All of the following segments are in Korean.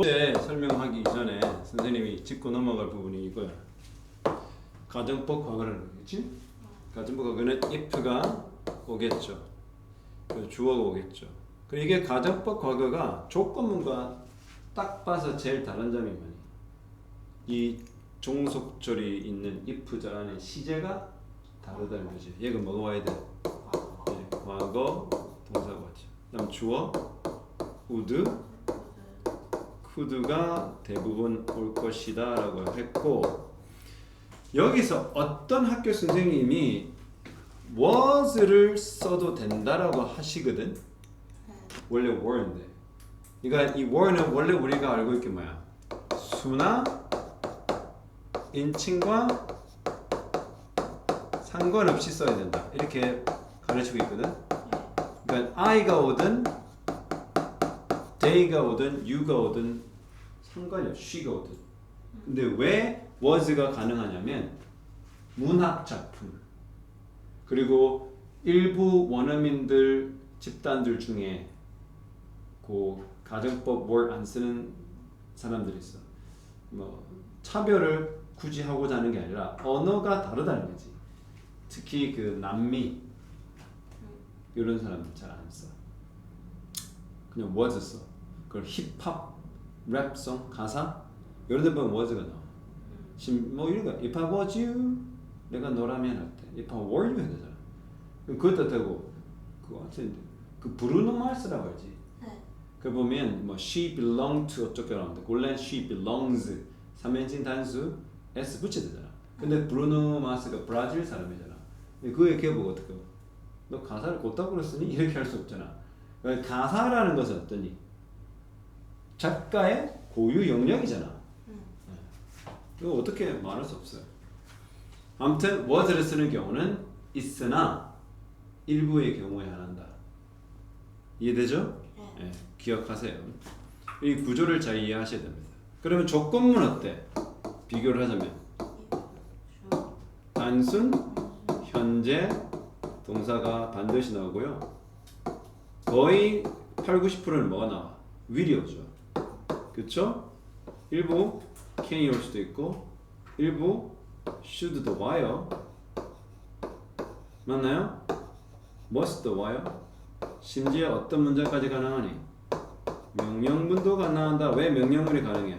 어제 설명하기 이전에 선생님이 짚고 넘어갈 부분이 이거야. 가정법 과거라는 거겠지? 가정법 과거는 if가 오겠죠. 주어가 오겠죠. 그리고 이게 가정법 과거가 조건문과 딱 봐서 제일 다른 점이 뭐니? 이 종속절이 있는 if절 안에 시제가 다르다는 거지. 얘가 뭐가 와야 돼? 네, 과거 동사가 왔죠. 그다음 주어 could가 대부분 올 것이다 라고 했고 여기서 어떤 학교 선생님이 was를 써도 된다라고 하시거든. 원래 were인데. 그러니까 이 were는 원래 우리가 알고 있게 뭐야? 수나 인칭과 상관없이 써야 된다. 이렇게 가르치고 있거든. 그러니까 I가 오든 they가 오든 you가 오든 상관이 없어. she가 오든. 근데 왜 was가 가능하냐면 문학 작품 그리고 일부 원어민들 집단들 중에 그 가정법 word 안 쓰는 사람들이 있어. 뭐 차별을 굳이 하고자 하는 게 아니라 언어가 다르다는 거지. 특히 그 남미 이런 사람들 잘 안 써. 그냥 was 써. 그걸 힙합, 랩송, 가사 이런 데 보면 was가 나와. 심, 뭐 이런 거. If I was you, 내가 너라면 할 때. If I were you 해야 되잖아. 그것도 되고 그거 그 브루노 마스라고 알지. 네. 그 보면 뭐 she belong to 어쩌게 나오는데 원래는 she belongs 삼인칭 단수 s 붙여야 되잖아. 근데 브루노 마스가 브라질 사람이잖아. 근데 그에 기억보고 어떻게? 너 가사를 곧다구로 쓰니 이렇게 할 수 없잖아. 가사라는 것은 어떠니? 작가의 고유 영역이잖아. 음. 이거 어떻게 말할 수 없어요. 아무튼 was를 쓰는 경우는 있으나 일부의 경우에 한한다. 이해되죠? 네. 예, 기억하세요. 이 구조를 잘 이해하셔야 됩니다. 그러면 조건문 어때? 비교를 하자면 주. 단순 현재 동사가 반드시 나오고요. 거의 8, 90%는 뭐가 나와? 오죠. 그쵸? 일부 can이 올 수도 있고 일부 should도 와요. 맞나요? must도 와요. 심지어 어떤 문장까지 가능하니? 명령문도 가능한다. 왜 명령문이 가능해?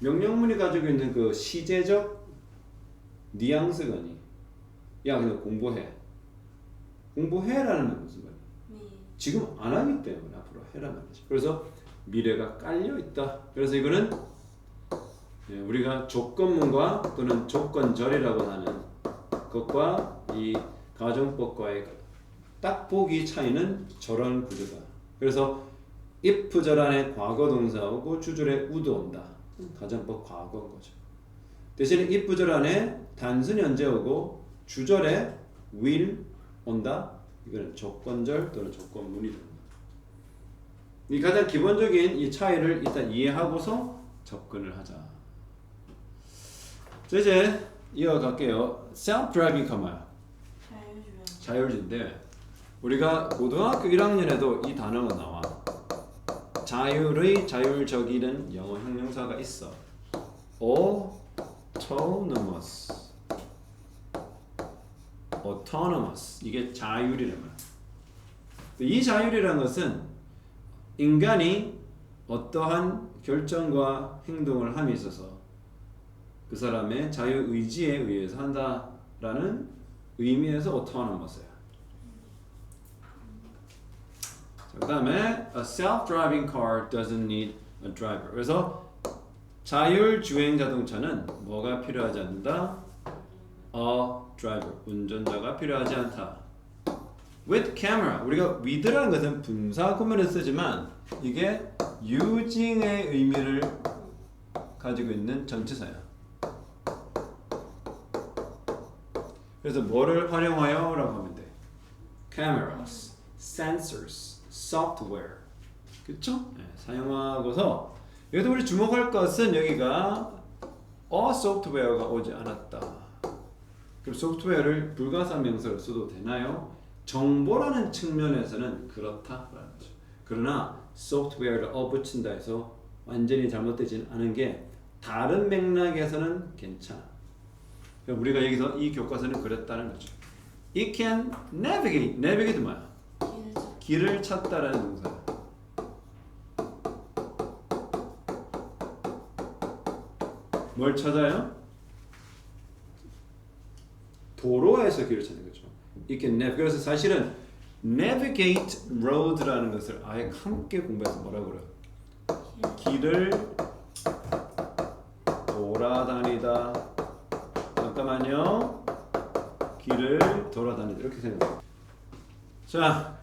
명령문이 가지고 있는 그 시제적 뉘앙스가니 야 그냥 공부해 공부해라는 말 무슨 말이야 미. 지금 안 하기 때문에 해라 말이지 그래서 미래가 깔려 있다. 그래서 이거는 예, 우리가 조건문과 또는 조건절이라고 하는 것과 이 가정법과의 딱 보기 차이는 저런 구조다. 그래서 if절 안에 과거 동사 오고 주절에 would 온다. 가정법 과거인 거죠. 대신에 if절 안에 단순 현재 오고 주절에 will 온다. 이거는 조건절 또는 조건문이 됩니다. 이 가장 기본적인 이 차이를 일단 이해하고서 접근을 하자. 자 이제 이어갈게요. self-driving? 자율주행. 자율주인데 우리가 고등학교 1학년에도 이 단어가 나와. 자율의 자율적이는 영어 형용사가 있어. autonomous. autonomous. 이게 자율이란 말이야. 이 자율이라는 것은 인간이 어떠한 결정과 행동을 함에 있어서 그 사람의 자유 의지에 의해서 한다라는 의미에서 autonomous야. 자, 그다음에 a self-driving car doesn't need a driver. 그래서 자율 주행 자동차는 뭐가 필요하지 않는다? a driver. 운전자가 필요하지 않다. With camera. 우리가 with라는 것은 분사 구문을 쓰지만 이게 using의 의미를 가지고 있는 전치사야. 그래서 뭐를 활용하여 라고 하면 돼. cameras, sensors, software. 그쵸? 네, 사용하고서 여기서 우리 주목할 것은 여기가 a software가 오지 않았다. 그럼 소프트웨어를 불가사 명사로 써도 되나요? 정보라는 측면에서는 그렇다라는 거죠. 그러나 소프트웨어를 어붙인다 해서 완전히 잘못되진 않은 게 다른 맥락에서는 괜찮아. 그러니까 우리가 여기서 이 교과서는 그랬다는 거죠. It can navigate. navigate 뭐야? 길을 찾다라는 동사. 뭘 찾아요? 도로에서 길을 찾는 거죠. It can nav. 그래서 사실은 navigate road라는 것을 아예 함께 공부해서 뭐라 그래요? 길을 돌아다니다. 잠깐만요. 길을 돌아다니다 이렇게 생각해요. 자,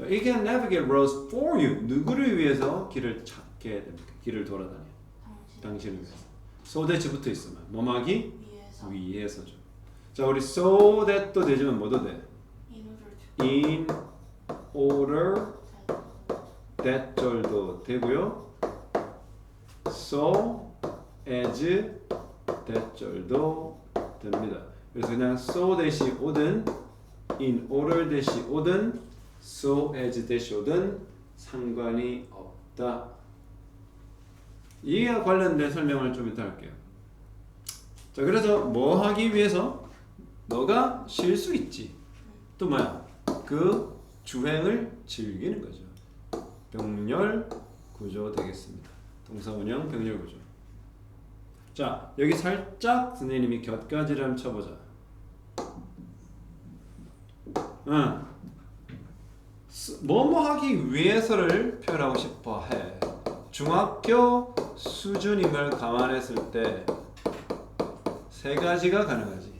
It can navigate roads for you. 누구를 위해서 길을 찾게 됩니까? 길을 돌아다녀. 당신 당신을 위해서. 붙어 있으면 뭐막이 위에서 위에서죠. 자, 우리 so that도 되지만 뭐도 돼? In order 잘 that 절도 되고요. So as that 절도 됩니다. 그래서 그냥 so that이 오든 in order that이 오든 so as that이 오든 상관이 없다. 이에 관련된 설명을 좀 이따 할게요. 자, 그래서 뭐 하기 위해서 너가 쉴 수 있지. 또 뭐야? 그 주행을 즐기는 거죠. 병렬 구조 되겠습니다. 동사원형 병렬 구조. 자 여기 살짝 선생님이 곁가지를 한번 쳐보자. 응. 스- 뭐뭐 하기 위해서를 표현하고 싶어 해. 중학교 수준임을 감안했을 때 세 가지가 가능하지.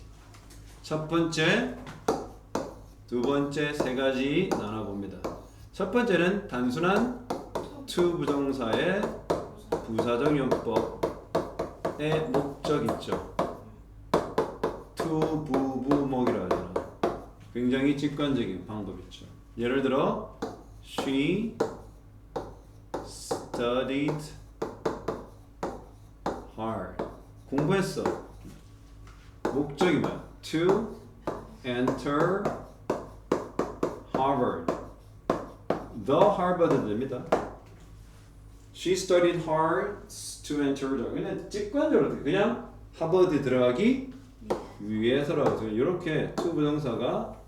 첫 번째, 두 번째 세 가지 나눠봅니다. 첫 번째는 단순한 to 부정사의 부사적 용법의 목적 있죠. to 부부목이라고 하잖아. 굉장히 직관적인 방법 있죠. 예를 들어 she studied hard. 공부했어. 목적이 뭐야? To enter Harvard. The Harvard 됩니다. She studied hard to enter the. 그냥 직관적으로 돼. 그냥 하버드 들어가기 위해서라고 해서 이렇게 to 부정사가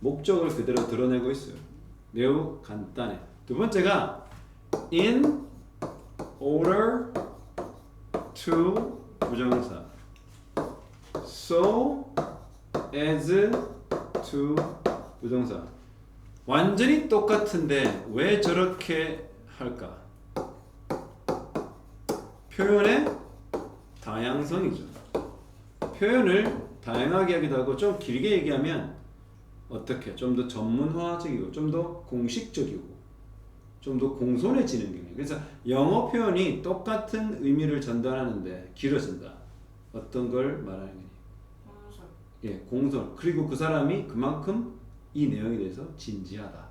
목적을 그대로 드러내고 있어요. 매우 간단해. 두 번째가 in order to 부정사. So as to 부정사. 완전히 똑같은데 왜 저렇게 할까? 표현의 다양성이죠. 표현을 다양하게 하기도 하고 좀 길게 얘기하면 어떻게 좀 더 전문화적이고 좀 더 공식적이고 좀 더 공손해지는 경향. 그래서 영어 표현이 똑같은 의미를 전달하는데 길어진다. 어떤 걸 말하는 거니? 예, 공손. 그리고 그 사람이 그만큼 이 내용에 대해서 진지하다.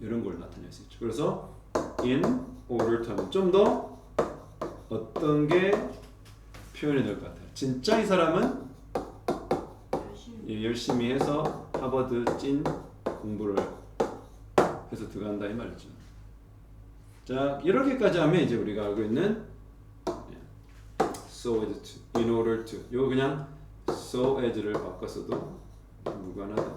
이런 걸 나타낼 수 있죠. 그래서 in order to 하면 좀더 어떤 게 표현이 될 것 같아요. 진짜 이 사람은 예, 열심히 해서 하버드 찐 공부를 해서 들어간다 이 말이죠. 자 이렇게까지 하면 이제 우리가 알고 있는 예, so in order to 이거 그냥 so as를 바꿨어도 무관하다.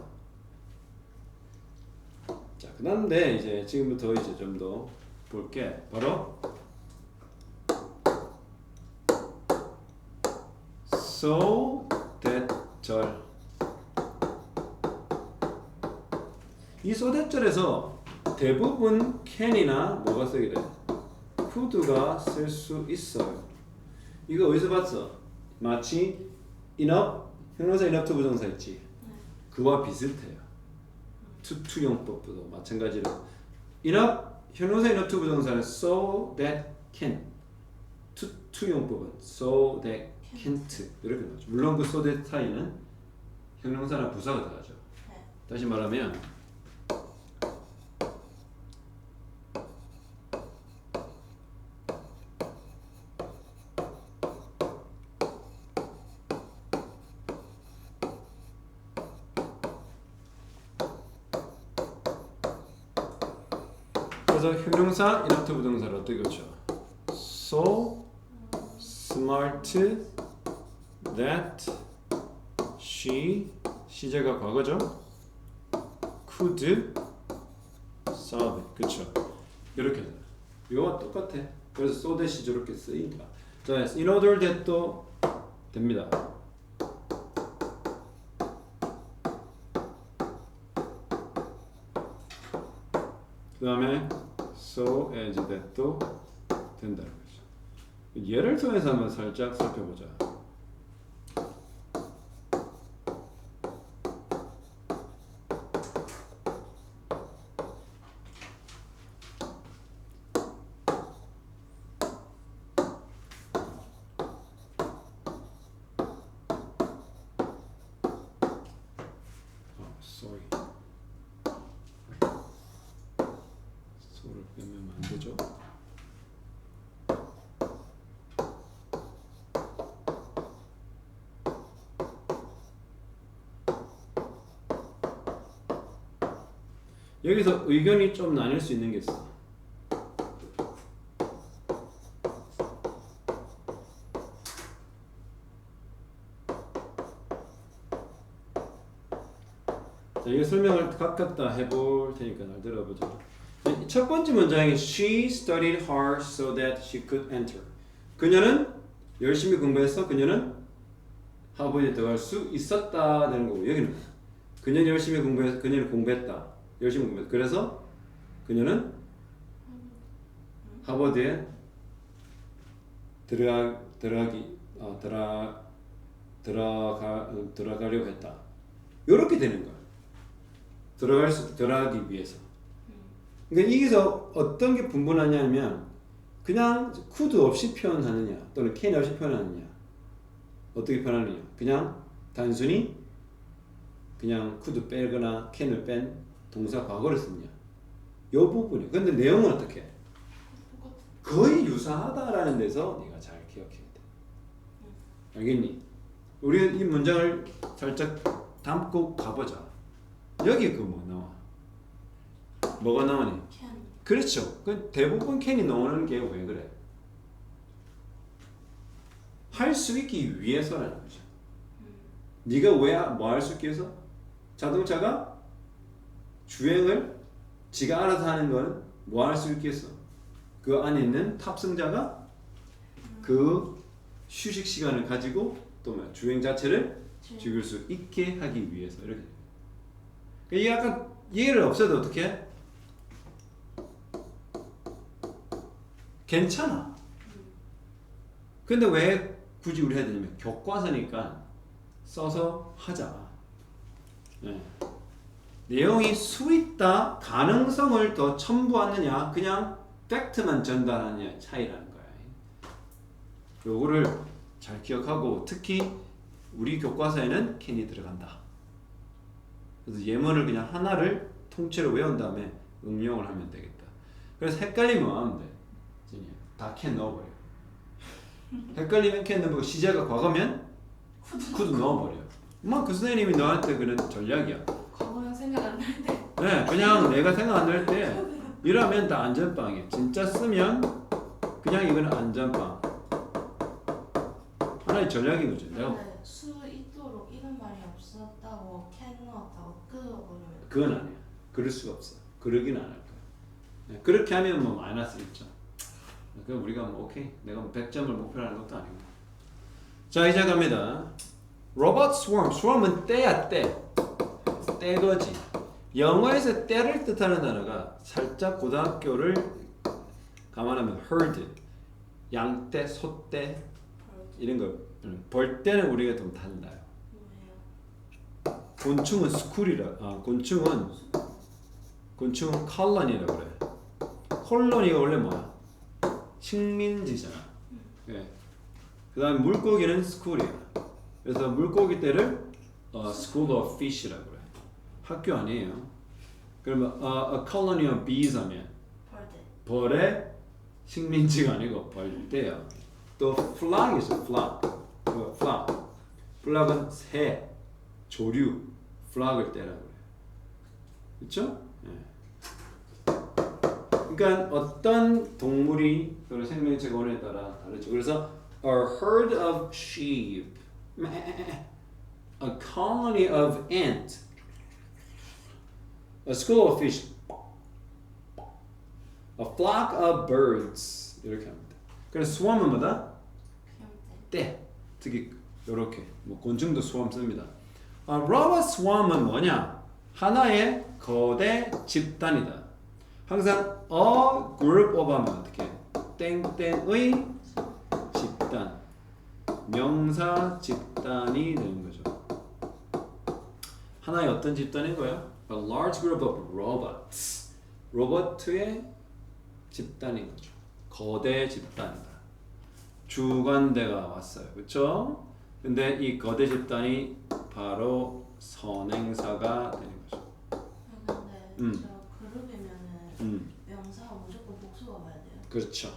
자 그다음에 이제 지금부터 이제 좀 더 볼게 바로 so that 절. 이 소대절에서 대부분 can이나 뭐가 쓰게 돼? could가 쓸 수 있어요. 이거 어디서 봤어? 마치 enough, 형용사 enough to 부정사 있지? 그와 비슷해요. 투투용법도 마찬가지로 enough, 형용사 enough to 부정사는 so that can 투투용법은 so that can't 이렇게 나오죠. 물론 그 so that 사이는 형용사나 부사가 들어가죠. 네. 다시 말하면 그래서 형용사 인어트 부동사를 어떻게? So smart that she 시제가 과거죠. could it. 그쵸? 이렇게. 이거와 똑같아. 그래서 so that이 저렇게 쓰인다. 자, in order that도 됩니다. 그 다음에 so as that도 된다는 거죠. 예를 통해서 한번 살짝 살펴보자. 아, sorry. 소를 빼면 안 되죠. 여기서 의견이 좀 나뉠 수 있는 게 있어. 자, 이 설명을 각각 다 해볼 테니까 잘 들어보자. 자, 첫 번째 문장이 She studied hard so that she could enter. 그녀는 열심히 공부해서 그녀는 하버드에 들어갈 수 있었다 되는 거고 여기는 그녀는 열심히 공부해서 그녀는 공부했다. 열심히 공부했다. 그래서 그녀는 하버드에 들어가 들어가기 어, 들어 들어가 어, 들어가려고 했다. 이렇게 되는 거야. 들어갈 수 들어가기 위해서. 그러니까 여기서 어떤 게 분분하냐면 그냥 could 없이 표현하느냐 또는 can 없이 표현하느냐 어떻게 표현하느냐 그냥 단순히 그냥 could 빼거나 can을 뺀 동사 과거를 쓰느냐 요 부분이 근데 내용은 어떻게. 거의 유사하다라는 데서 네가 잘 기억해야 돼 알겠니? 우리 이 문장을 살짝 담고 가보자 여기 그 뭐 나와 뭐가 나오니? 그렇죠. 그 대부분 캔이 나오는 게 왜 그래? 할 수 있기 위해서라는 거죠. 네가 왜 뭐 할 수 있기 위해서? 자동차가 주행을 지가 알아서 하는 건 뭐 할 수 있겠어? 그 안에 있는 탑승자가 그 휴식 시간을 가지고 또 뭐야 주행 자체를 제- 즐길 수 있게 하기 위해서 이렇게. 그러니까 이게 약간 이해를 없어도 어떻게? 해? 괜찮아. 근데 왜 굳이 우리 해야 되냐면 교과서니까 써서 하자. 네. 내용이 수있다 가능성을 더 첨부하느냐 그냥 팩트만 전달하느냐 차이라는 거야. 요거를 잘 기억하고 특히 우리 교과서에는 캔이 들어간다. 그래서 예문을 그냥 하나를 통째로 외운 다음에 응용을 하면 되겠다. 그래서 헷갈리면 뭐 하면 돼? 다캔 넣어버려. 헷갈리면 캔 넣어보고 시제가 과거면 쿠드 넣어버려. 뭐그 선생님이 너한테 그런 전략이야. 생각 안날 때. 네, 그냥 내가 생각 안 날 때 이러면 다 안전빵이야. 진짜 쓰면 그냥 이거는 안전빵. 하나의 전략인 거죠. 내가 근데 수 있도록 이런 말이 없었다고 can 넣었다고 끄어버리면 그건 아니야. 그럴 수가 없어. 그러긴 안 할 거야. 네, 그렇게 하면 뭐 마이너스 있죠. 그럼 우리가 뭐 오케이. 내가 뭐 100점을 목표로 하는 것도 아니고. 자 이제 갑니다. 로봇 스웜. 스웜은 때야 때. 때거지. 영어에서 때를 뜻하는 단어가 살짝 고등학교를 감안하면 herd, 양떼, 소떼 이런 거. 음, 벌 때는 우리가 좀 달라요. 곤충은 스쿨이라. 아 곤충은 곤충은 컬러니라고 그래. 콜로니가 원래 뭐야? 식민지잖아. 예. 그다음 물고기는 스쿨이야. 그래서 물고기 떼를 어, School of Fish라고. 학교 아니에요. 그러면 어, a colony of bees 하면. 벌의 식민지가 아니고 벌떼야. 또 flock 있어, flock. 그 flock. flock은 새, 조류, flock을 떼라고 그래. 그렇죠? 예. 그러니까 어떤 동물이 그런 생명체 원에 따라 다르죠. 그래서 a herd of sheep, a colony of ant, a school of fish, a flock of birds 이렇게 합니다. 그래서 swarm은 뭐다? 때 특히 이렇게 뭐 곤충도 swarm 씁니다. 아, robot swarm은 뭐냐? 하나의 거대 집단이다. 항상 a group of 하면 어떻게? 땡땡의 집단 명사 집단이 되는 거죠. 하나의 어떤 집단인 거예요? A large group of robots. 로봇의 집단인 거죠. 거대 집단이다. 주관대가 왔어요. 그렇죠? 근데 이 거대 집단이 바로 선행사가 되는 거죠. 아, 근데 음. 저 그룹이면은 음, 명사가 무조건 복수가 와야 돼요. 그렇죠.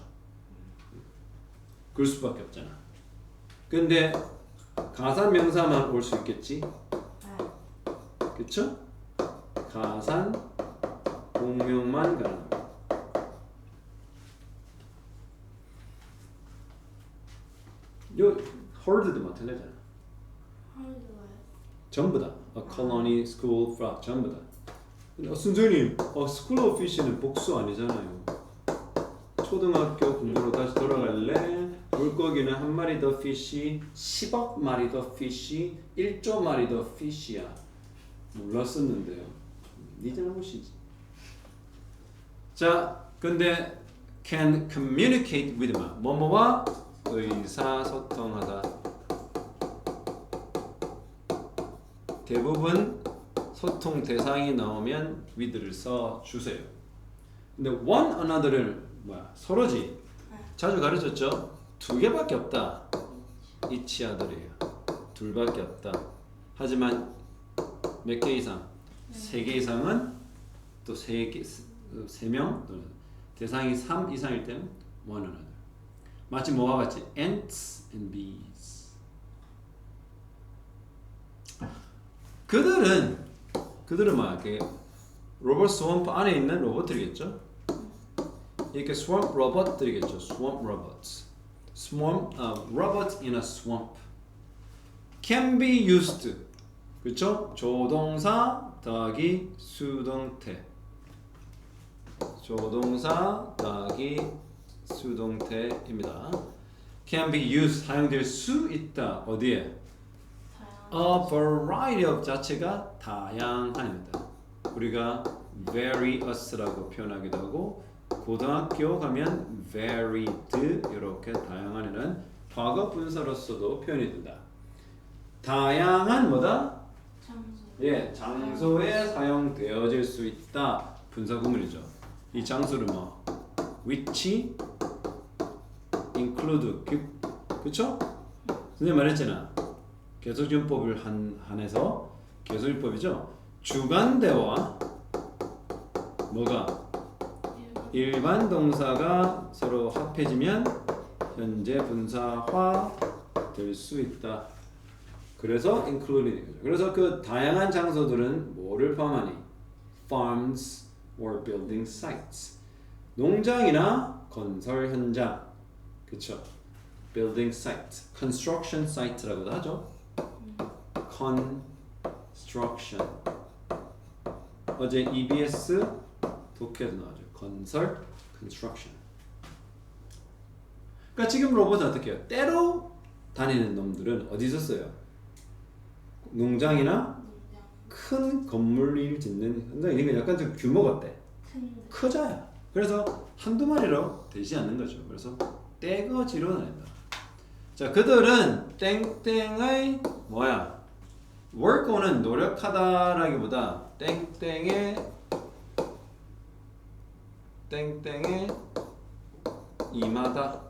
그럴 수밖에 없잖아. 근데 가산 명사만 올 수 있겠지? 네. 그렇죠? 가산 공명만 가능합니다. 요 herd도 마찬가지잖아. 전부 다. A colony, school, flock 전부 다. 어, 순전히 어, school of fish는 복수 아니잖아요. 초등학교 공부로 다시 돌아갈래? 물고기는 한 마리 더 fish, 10억 마리 더 fish, 1조 마리 더 fish야. 몰랐었는데요. 네 잘못이지. 자, 근데 can communicate with 뭐? 뭐뭐와 의사소통하다. 대부분 소통 대상이 나오면 with를 써 주세요. 근데 one another를 뭐야 서로지 자주 가르쳤죠. 두 개밖에 없다. 이치 아들이에요. 둘밖에 없다. 하지만 몇 개 이상, 세 개 이상은 또 세개세명 대상이 3 이상일 때는 one another. 마치 뭐와 같이 ants and bees. 그들은 그들은 뭐 이렇게 로봇 스왑 안에 있는 로봇들이겠죠. 이렇게 swamp 로봇들이겠죠. swamp robots. swarm uh, robots in a swamp can be used. 그렇죠? 조동사 더하기 수동태. 조동사 더하기 수동태입니다. can be used 사용될 수 있다. 어디에? A variety of 자체가 다양한입니다. 우리가 various라고 표현하기도 하고 고등학교 가면 varied 이렇게 다양한에는 과거 분사로서도 표현이 된다. 다양한 뭐다? 예, 장소에 사용되어질 수 있다. 분사 구문이죠. 이 장소를 뭐 which include 그, 그쵸? 선생님 말했잖아. 계속전법을 한, 한해서 계속전법이죠. 주관대와 뭐가 일반 동사가 서로 합해지면 현재 분사화 될 수 있다. 그래서 including 거죠. 그래서 그 다양한 장소들은 뭐를 포함하니? farms or building sites. 농장이나 건설 현장. 그쵸? building site. construction site라고도 하죠. construction. 어제 EBS 독해도 나오죠. 건설, construction. 그러니까 지금 로봇은 어떻게 해요? 때로 다니는 놈들은 어디서 써요? 농장이나 농장. 큰 건물을 짓는 현장이 그러니까 약간 좀 규모가 어때? 큰 크자야. 그래서 한두 마리로 되지 않는 거죠. 그래서 떼거지로 다닌다. 자, 그들은 땡땡의 뭐야? workon은 노력하다라기보다 땡땡의 땡땡의 임하다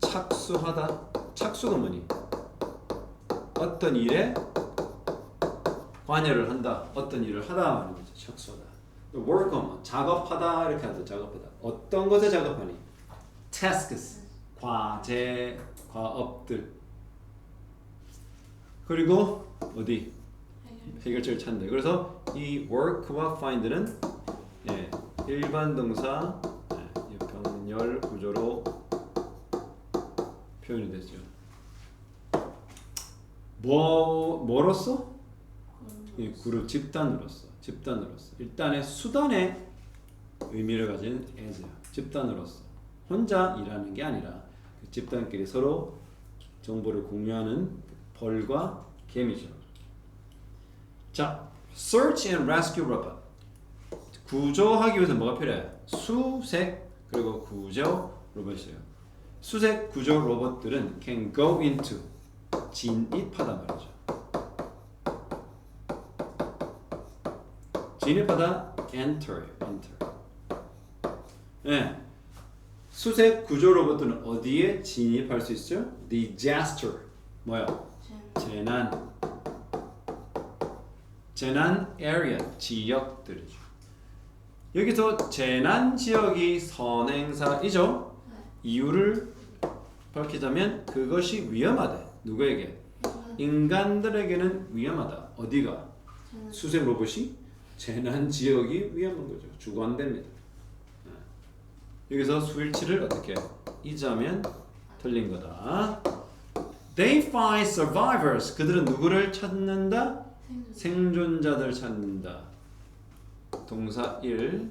착수하다 착수가 뭐니? 어떤 일에 관여를 한다. 어떤 일을 하다 하는 거죠. 착수하다. work on 작업하다 이렇게 하죠. 작업하다. 어떤 것에 작업하니? tasks 과제 과업들 그리고 어디 해결. 해결책을 찾는다. 그래서 이 work와 find는 예, 일반 동사 예, 이 병렬 구조로 표현이 되죠. 뭐 뭐로서? 이 그룹 집단으로서 집단으로서 일단의 수단의 의미를 가진 as야 집단으로서 혼자 일하는 게 아니라 그 집단끼리 서로 정보를 공유하는 벌과 개미죠. 자, search and rescue robot 구조하기 위해서 뭐가 필요해? 수색 그리고 구조 로봇이에요. 수색 구조 로봇들은 can go into 진입하다 말이죠. 진입하다 enter enter. 예. 수색 구조 로봇들은 어디에 진입할 수 있어요? disaster 뭐야? 재난 재난 area 지역들이죠. 여기서 재난 지역이 선행사이죠. 이유를 밝히자면 그것이 위험하대. 누구에게? 인간들에게는 위험하다. 어디가? 수색 로봇이 재난 지역이 위험한 거죠. 주관됩니다. 네. 여기서 수일치를 어떻게 잊으면 틀린 거다. They find survivors. 그들은 누구를 찾는다? 생존자들 찾는다. 동사 1,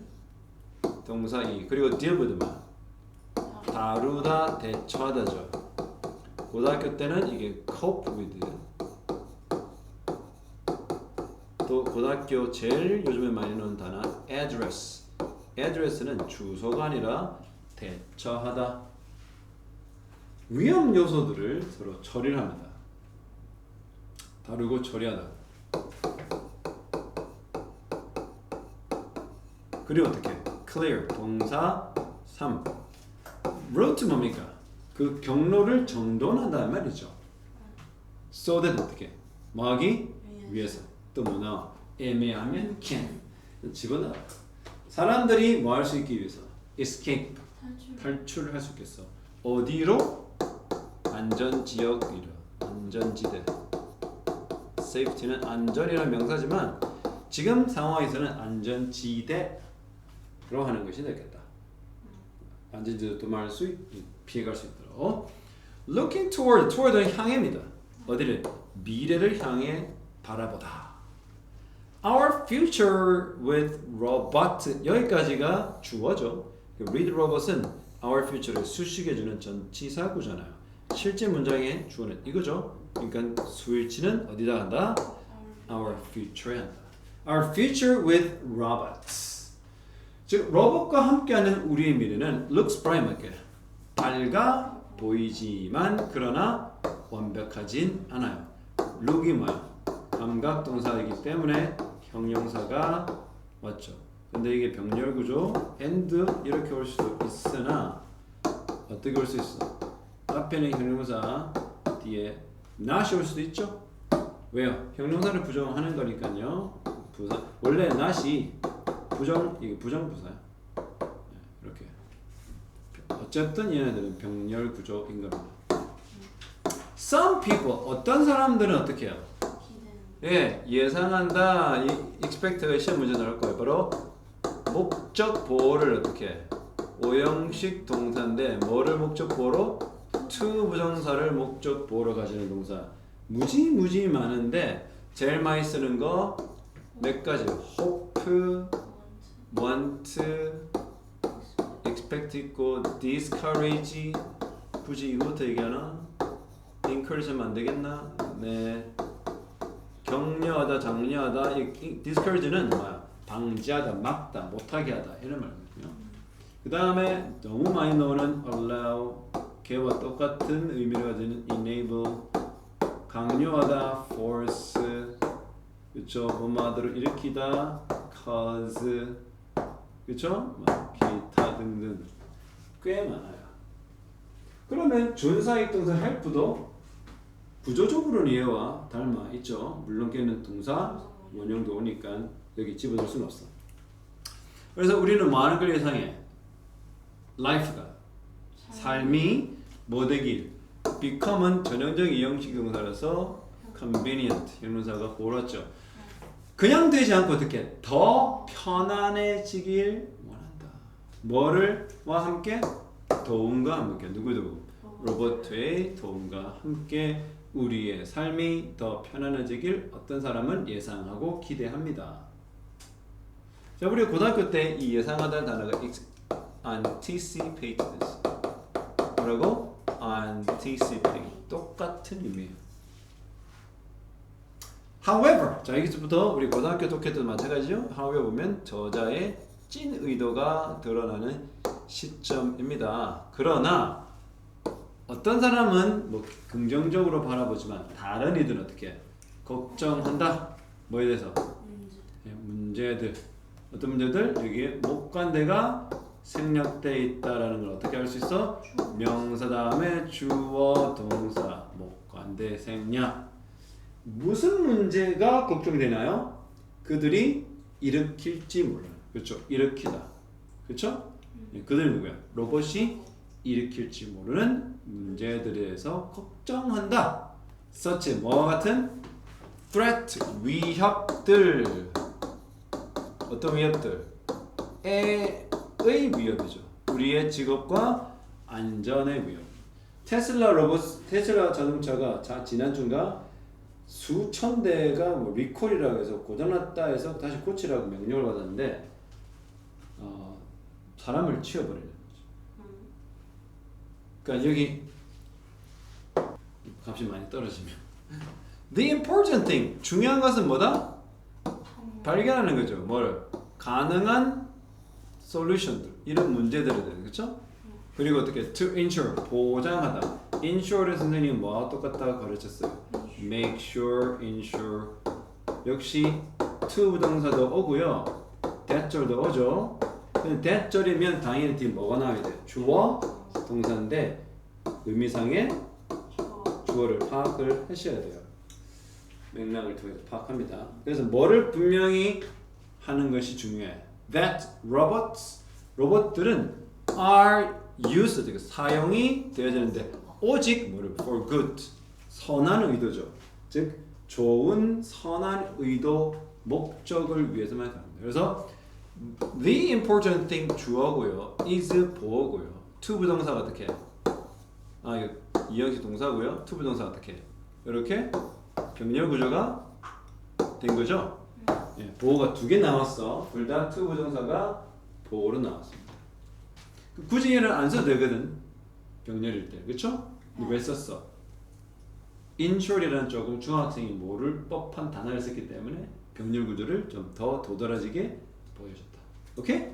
동사 2, 그리고 deal with만 다루다, 대처하다죠. 고등학교 때는 이게 cope with. 또 고등학교 제일 요즘에 많이 나오는 단어 address. address는 주소가 아니라 대처하다. 위험 요소들을 서로 처리를 합니다. 다루고 처리하다. 그리고 어떻게? clear 동사 3. route 뭡니까? 그 경로를 정돈한다 말이죠. so that 어떻게? 뭐하기? 위해서 또 뭐 나와? 애매하면 can 집어넣어. 사람들이 뭐 할 수 있기 위해서 escape 탈출 탈출을 할수 있겠어. 어디로? 안전 지역으로. 안전지대. safety는 안전이라는 명사지만 지금 상황에서는 안전지대로 하는 것이 되겠다. 안전지대도 말할 수 있, 피해갈 수 있 도록. looking toward, toward는 향해입니다. 어디를? 미래를 향해 바라보다. Our future with robot 여기까지가 주어죠. 그 read robot은 our future를 수식해주는 전치사구잖아요. 실제 문장의 주어는 이거죠. 그러니까 수일치는 어디다 한다? Our future에 한다. Our future with robots. 즉 로봇과 함께하는 우리의 미래는 looks bright 밝아 보이지만 그러나 완벽하진 않아요. look이 뭐야? 감각 동사이기 때문에 형용사가 맞죠. 근데 이게 병렬 구조 and 이렇게 올 수도 있으나 어떻게 올 수 있어? 앞에는 형용사 뒤에 not이 올 수도 있죠. 왜요? 형용사를 부정하는 거니까요. 부사 원래 not이 부정 이게 부정 부사야. 어쨌든 얘네들은 병렬 구조인 겁니다. Some people 어떤 사람들은 어떻게 해요? 예, 예상한다. 이 expect가 시험 문제 나올 거예요. 바로 목적 보호를 어떻게 해? 오형식 동사인데 뭐를 목적 보호로? to 부정사를 목적 보호로 가지는 동사. 무지 무지 많은데 제일 많이 쓰는 거 몇 가지? hope, want, expect 있고 discourage. 굳이 이거부터 얘기하나? encourage 하면 안 되겠나? 네. 격려하다, 장려하다, discourage는 뭐야? 방지하다, 막다, 못하게 하다 이런 말이거든요. 그 다음에 너무 많이 나오는 allow, 걔와 똑같은 의미를 가지는 enable, 강요하다, force, 그렇죠? 뭐마들을 일으키다, cause, 그렇죠? 뭐 기타 등등 꽤 많아요. 그러면 준사익 동사 help도 구조적으로는 얘와 닮아 있죠. 물론 걔는 동사 원형도 오니까 여기 집어넣을 수는 없어. 그래서 우리는 뭐 하는 걸 예상해? life가 삶이 뭐 되길 become은 전형적 이형식 동사라서 convenient 형용사가 옳았죠. 그냥 되지 않고 어떻게 더 편안해지길 원한다. 뭐를 와 함께 도움과 함께 누구 누구 로버트의 도움과 함께 우리의 삶이 더 편안해지길 어떤 사람은 예상하고 기대합니다. 자, 우리 고등학교 때 이 예상하다는 단어가 anticipated. 뭐라고? anticipate. 똑같은 의미예요. However, 자 여기서부터 우리 고등학교 독해도 마찬가지죠. However 보면 저자의 찐 의도가 드러나는 시점입니다. 그러나 어떤 사람은 뭐 긍정적으로 바라보지만 다른 이들은 어떻게 걱정한다. 뭐에 대해서 문제. 예, 문제들 어떤 문제들 여기에 목관대가 생략돼 있다라는 걸 어떻게 알 수 있어? 명사 다음에 주어 동사 목관대 생략 무슨 문제가 걱정이 되나요? 그들이 일으킬지 몰라요. 그렇죠? 일으키다. 그렇죠? 예, 그들이 누구야? 로봇이 일으킬지 모르는 문제들에 대해서 걱정한다. such 뭐 같은 threat 위협들 어떤 위협들? 의 위협이죠. 우리의 직업과 안전의 위협. 테슬라 로봇, 테슬라 자동차가 자, 지난주인가 수천 대가 뭐 리콜이라고 해서 고장났다 해서 다시 고치라고 명령을 받았는데 어, 사람을 치워버리는 거죠. 그러니까 여기 값이 많이 떨어지면 The important thing 중요한 것은 뭐다? 발견하는 거죠. 뭘 가능한 솔루션들 이런 문제들에 대해서 그렇죠? 그리고 어떻게 to ensure 보장하다. ensure를 선생님 뭐와 똑같다 가르쳤어요. Make sure, ensure 역시 to 부동사도 오고요. that절도 오죠. 근데 that절이면 당연히 뒤에 뭐가 나와야 돼? 주어 동사인데 의미상의 저 주어를 파악을 하셔야 돼요. 맥락을 통해서 파악합니다. 그래서 뭐를 분명히 하는 것이 중요해. That robots 로봇들은 are used 그 사용이 되어지는데 오직 뭐를 for good 선한 의도죠. 즉 좋은 선한 의도 목적을 위해서만 합니다. 그래서 the important thing 주어고요, is 보어고요, to 부동사가 어떻게? 아 이거 이형식 동사고요, to 부동사 어떻게? 이렇게 병렬 구조가 된 거죠. 예, 보호가 두 개 나왔어. 둘 다 to 부동사가 보호로 나왔습니다. 그 굳이 얘는 안 써도 되거든. 병렬일 때, 그렇죠? 왜 썼어? Insure이라는 조금 중학생이 모를 법한 단어를 썼기 때문에 병렬 구조를 좀 더 도드라지게 보여줬다. 오케이?